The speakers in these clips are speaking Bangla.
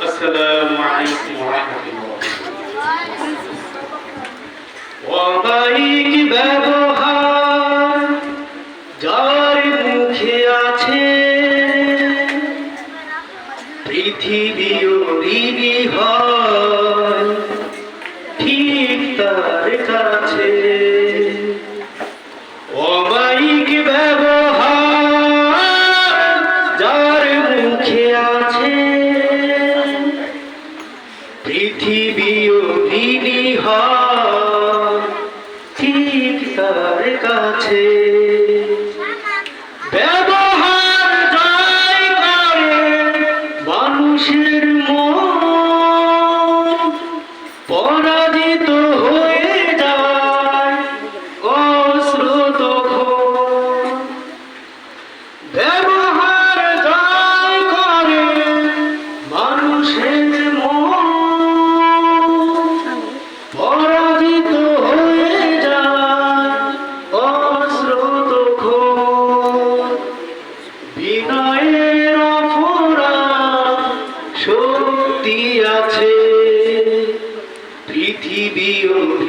السلام عليكم ورحمة الله অবাইক ব্যবহার যার মুখে আছে পৃথিবীও ঋণী হয় ঠিক তার কাছে পৃথিবীও হয়। ঠিক তার কাছে। ব্যবহার মানুষের মন। হয়ে ব্যবহার মানুষের বিনয়ের অপরাধ শক্তি আছে।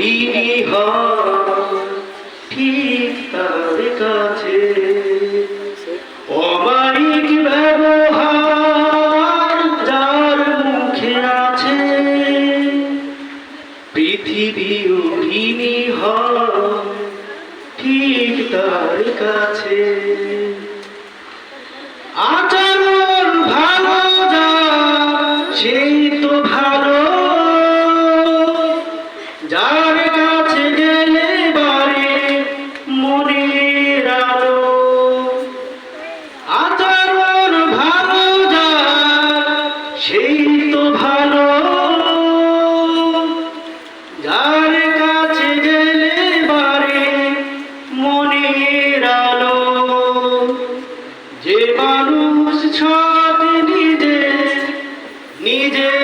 ঋণী হয়, ঠিক তার কাছে। ব্যবহার যার মুখে আছে। ঋণী হয়, ঠিক তার কাছে। ভালো। যার কাছে গেলে ভালো যা সেই তো ভালো। যার কাছে গেলে যে মানুষ নিজে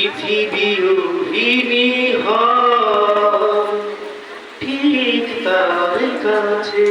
পৃথিবীও ঋণী হয়। ঠিক তার কাছে